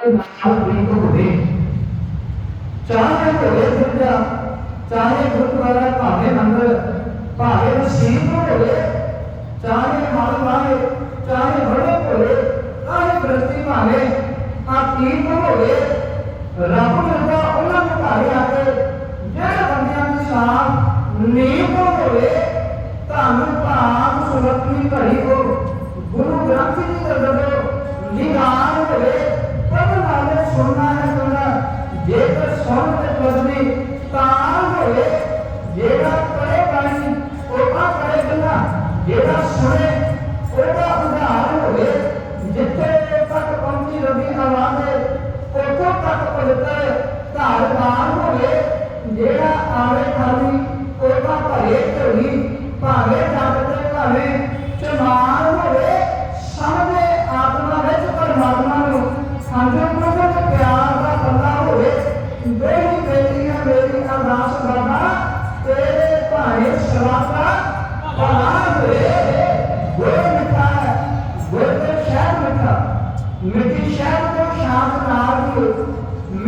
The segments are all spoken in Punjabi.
ਚਾਹੇ ਹੋਵੇ ਦੁਨੀਆ ਚਾਹੇ ਗੁਰਦੁਆਰਾ ਭਾਵੇਂ ਮੰਦਰ ਭਾਵੇਂ ਮਸੀਤ ਹੋਵੇ ਚਾਹੇ ਮਨ ਵਾਲੇ ਚਾਹੇ ਬੜੇ ਹੋਵੇ ਆਏ ਪ੍ਰਤੀ ਭਾਵੇਂ ਆ ਤੀਨ ਹੋਵੇ ਰੱਬ ਮਿਲਦਾ ਉਹਨਾਂ ਨੂੰ ਘਾਰੇ ਆ ਕੇ ਜਿਹੜੇ ਬੰਦਿਆਂ ਦੀ ਸ਼ਾਨ ਨੀਮ ਹੋਵੇ ਧੰਨ ਭਾਗ ਸੁਰਤਨੀ ਘੜੀ ਕੋ ਗੁਰੂ ਗ੍ਰੰਥ ਜੀ ਦਾ ਜਦੋਂ ਨਿਗਾਨ ਹੋਵੇ ਸੁਣਨਾ ਹੈ ਸੁਣਨਾ ਜੇਕਰ ਸੁਣ ਤੇ ਬਦਲੀ ਤਾਂ ਹੋਵੇ ਜਿਹੜਾ ਪੜੇ ਬਾਣੀ ਉਹ ਆ ਪੜੇ ਗੱਲਾਂ ਜਿਹੜਾ ਸੁਣੇ ਉਹਦਾ ਉਦਾਹਰਨ ਹੋਵੇ ਜਿੱਥੇ ਤੱਕ ਪਹੁੰਚੀ ਰਵੀ ਆਵਾਜ਼ ਹੈ ਉੱਥੋਂ ਤੱਕ ਪਵਿੱਤਰ ਧਾਰਵਾਨ ਹੋਵੇ ਜਿਹੜਾ ਆਵੇ ਖਾਲੀ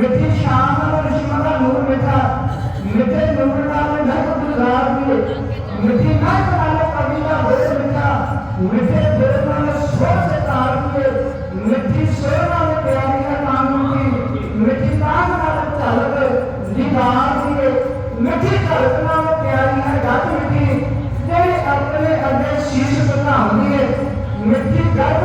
ਮਿੱਠੀ ਸ਼ਾਮ ਨਾਲ ਰਿਸ਼ਮਾ ਦਾ ਨੂਰ ਮਿੱਠਾ, ਮਿੱਠੇ ਨੂਰ ਨਾਲ ਨਕ ਗੁਜ਼ਾਰ ਦੀ ਮਿੱਠੀ ਨਕ ਨਾਲ ਕਵੀ ਦਾ ਬੋਲ ਮਿੱਠਾ। ਮਿੱਠੇ ਦਿਲ ਨਾਲ ਸੋਚ ਸੇ ਤਾਰ ਦੀ ਮਿੱਠੀ ਸੋਹ ਨਾਲ ਪਿਆਰੀ ਦਾ ਨਾਮ ਦੀ ਮਿੱਠੀ ਤਾਂਗ ਨਾਲ ਝਲਕ ਦੀਦਾਰ ਦੀ ਮਿੱਠੀ ਧੜਕ ਨਾਲ ਪਿਆਰੀ ਹੈ ਗੱਜ ਮਿੱਠੀ। ਜਿਹੜੀ ਆਪਣੇ ਅੱਗੇ ਸ਼ੀਸ਼ ਝੁਕਾਉਂਦੀ ਹੈ। ਮਿੱਠੀ ਗੱਜ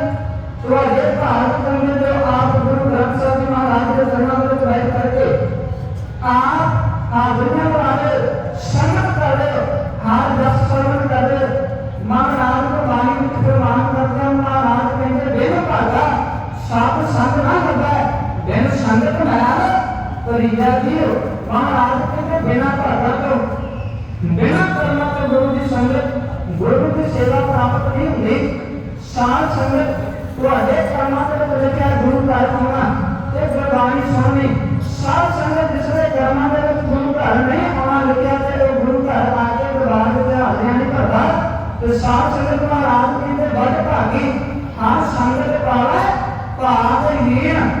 سنگ بنایا نا تو ریجاتی ہو وہاں آ سکتے تھے بنا پڑھا تو بنا کرنا تو گرو جی سنگ گرو کی سیوا پراپت نہیں ہوئی سار سنگ تو ادے کرنا تو بولے کیا گرو کا ہونا ایک بربانی سوامی سار سنگ جس نے کرنا تو گرو گھر نہیں ہونا لکھیا تھے وہ گرو گھر آ کے برباد ہوتے ہلیا نہیں پڑھتا تو سار سنگ تمہارا آدمی نے بڑھ پا گئی ہاں سنگ پاوا ہے پا تو ہی ہے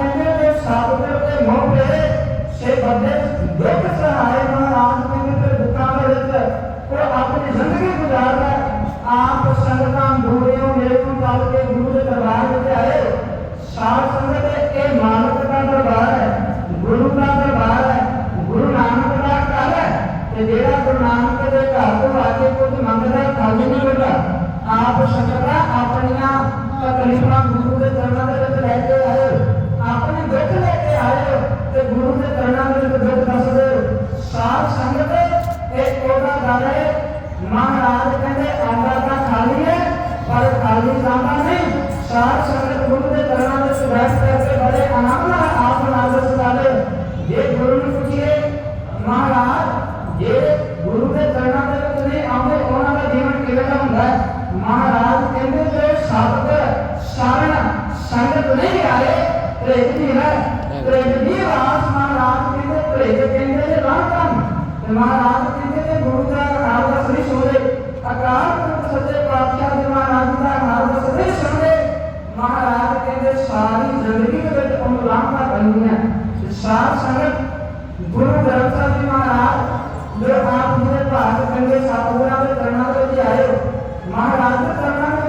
ਸੰਗਤਾਂ ਦੂਰਿਓਂ ਨੇੜੋਂ ਚੱਲ ਕੇ ਗੁਰੂ ਦੇ ਦਰਬਾਰ ਵਿੱਚ ਆਏ। ਸਾਧ ਸੰਗਤ ਇਹ ਮਾਲਕ ਦਾ ਦਰਬਾਰ ਹੈ, ਗੁਰੂ ਦਾ ਦਰਬਾਰ ਹੈ, ਗੁਰੂ ਨਾਨਕ ਦਾ ਘਰ ਹੈ। ਤੇ ਜਿਹੜਾ ਗੁਰੂ ਨਾਨਕ ਦੇ ਘਰ ਤੋਂ ਆ ਕੇ ਕੁਝ ਮੰਗਦਾ ਖਾਲੀ ਨਹੀਂ ਮਿਲਦਾ। ਆਪ ਸੰਗਤਾਂ ਆਪਣੀਆਂ ਤਕਲੀਫਾਂ ਗੁਰੂ ਦੇ ਚਰਨਾਂ ਦੇ ਵਿੱਚ ਲੈ ਕੇ शंकर तो नहीं आए प्रेत भी है प्रेत भी राज महाराज कहते प्रेत कहते हैं राजन महाराज कहते हैं गुरु का अकाल का श्री सोरे अकाल सत्य प्राप्तिया के महाराज का अकाल का श्री सोरे महाराज कहते सारी जिंदगी के ਵਿੱਚ अनुलाभ का बनी है सार संगत गुरु ग्रंथ साहब जी महाराज जो आप मेरे भाग कंगे साधुरा के करना के लिए आए हो महाराज के करना